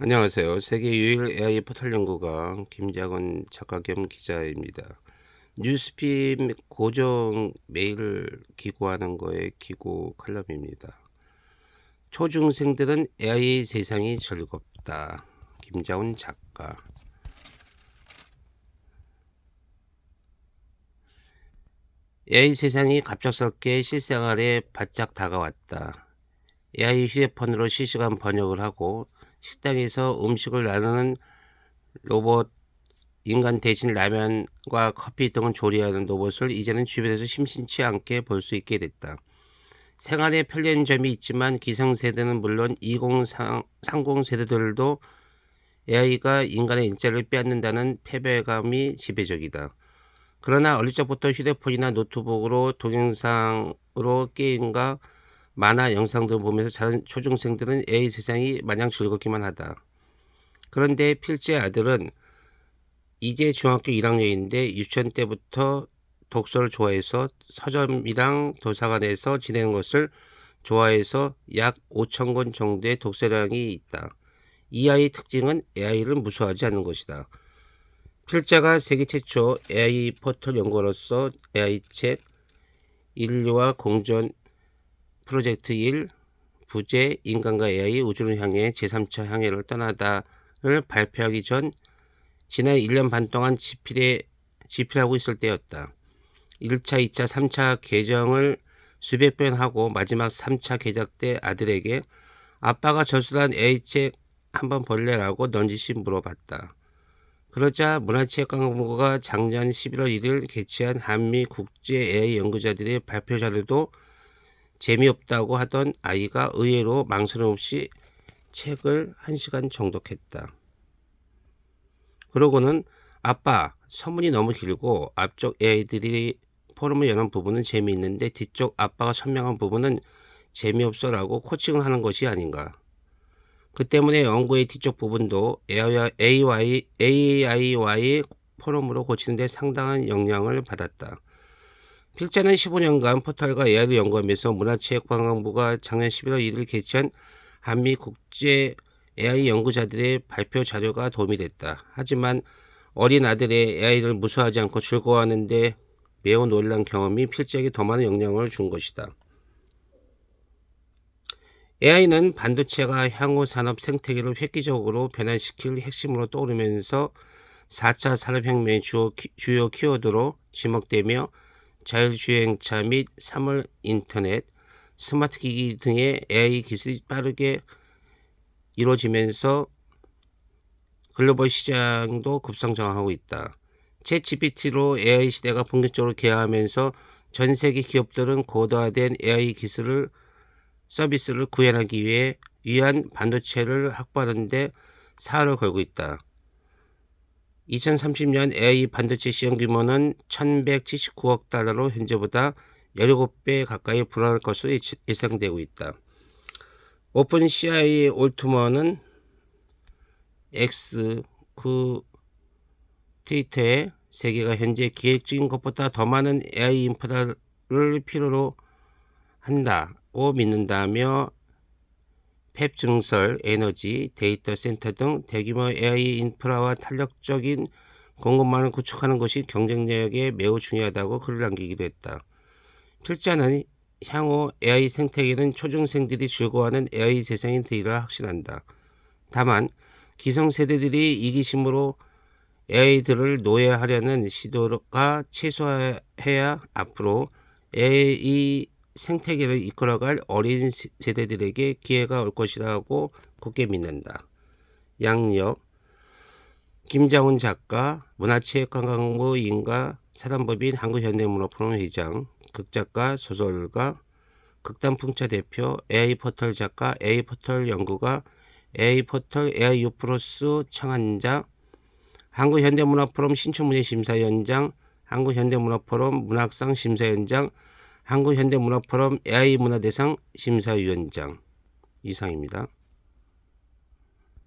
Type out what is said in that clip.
안녕하세요. 세계 유일 AI 포털 연구가 김장원 작가 겸 기자입니다. 뉴스피 고정 메일을 기고하는 거에 기고 칼럼입니다. 초중생들은 AI 세상이 즐겁다. 김자훈 작가. AI 세상이 갑작스럽게 실생활에 바짝 다가왔다. AI 휴대폰으로 실시간 번역을 하고 식당에서 음식을 나누는 로봇, 인간 대신 라면과 커피 등을 조리하는 로봇을 이제는 주변에서 심심치 않게 볼 수 있게 됐다. 생활에 편리한 점이 있지만 기성세대는 물론 2030 세대들도 AI가 인간의 일자리를 빼앗는다는 패배감이 지배적이다. 그러나 어릴 적부터 휴대폰이나 노트북으로 동영상으로 게임과 만화 영상들 보면서 자란 초중생들은 AI 세상이 마냥 즐겁기만 하다. 그런데 필재 아들은 이제 중학교 1학년인데 유치원 때부터 독서를 좋아해서 서점이랑 도서관에서 지내는 것을 좋아해서 약 5천 권 정도의 독서량이 있다. 이 아이의 특징은 AI를 무서워하지 않는 것이다. 필자가 세계 최초 AI 포털 연구로서 AI 책 인류와 공존 프로젝트 1 부재 인간과 AI 우주를 향해 제3차 항해를 떠나다를 발표하기 전 지난 1년 반 동안 집필에 집필하고 있을 때였다. 1차, 2차, 3차 개정을 수백 번 하고 마지막 3차 개작 때 아들에게 아빠가 저술한 A책 한번 볼래라고 넌지시 물어봤다. 그러자 문화체육관광부가 작년 11월 1일 개최한 한미 국제 AI 연구자들의 발표 자료도 재미없다고 하던 아이가 의외로 망설임 없이 책을 한 시간 정독했다. 그러고는 아빠 서문이 너무 길고 앞쪽 AI들이 포럼을 여는 부분은 재미있는데 뒤쪽 아빠가 설명한 부분은 재미없어라고 코칭을 하는 것이 아닌가. 그 때문에 연구의 뒤쪽 부분도 AI, AI와의 포럼으로 고치는데 상당한 영향을 받았다. 필자는 15년간 포털과 AI를 연구하면서 문화체육관광부가 작년 11월 1일 개최한 한미 국제 AI 연구자들의 발표 자료가 도움이 됐다. 하지만 어린 아들의 AI를 무서워하지 않고 즐거워하는데 매우 놀란 경험이 필자에게 더 많은 영향을 준 것이다. AI는 반도체가 향후 산업 생태계를 획기적으로 변화시킬 핵심으로 떠오르면서 4차 산업혁명의 주요 키워드로 지목되며 자율주행차 및 사물 인터넷, 스마트 기기 등의 AI 기술이 빠르게 이루어지면서 글로벌 시장도 급성장하고 있다. 챗 GPT로 AI 시대가 본격적으로 개화하면서 전 세계 기업들은 고도화된 AI 기술을 서비스를 구현하기 위해 위한 반도체를 확보하는데 사활을 걸고 있다. 2030년 AI 반도체 시장 규모는 1179억 달러로 현재보다 17배 가까이 불어날 것으로 예상되고 있다. 오픈 CI 올트먼은 X 그 트위터에 세계가 현재 기획 중인 것보다 더 많은 AI 인프라를 필요로 한다고 믿는다며 펩 증설, 에너지, 데이터 센터 등 대규모 AI 인프라와 탄력적인 공급망을 구축하는 것이 경쟁력에 매우 중요하다고 글을 남기기도 했다. 필자는 향후 AI 생태계는 초중생들이 즐거워하는 AI 세상이 되리라 확신한다. 다만 기성세대들이 이기심으로 AI들을 노예하려는 시도가 최소화해야 앞으로 AI 생태계를 이끌어갈 어린 세대들에게 기회가 올 것이라고 굳게 믿는다. 양력 김장훈 작가, 문화체육관광부 인가 사단법인 한국현대문화포럼 회장, 극작가, 소설가, 극단풍차 대표, AI포털 작가, AI포털 연구가, AI포털 AIU 플러스 창안자, 한국현대문화포럼 신춘문예 심사위원장, 한국현대문화포럼 문학상 심사위원장, 한국현대문화포럼 AI 문화대상 심사위원장 이상입니다.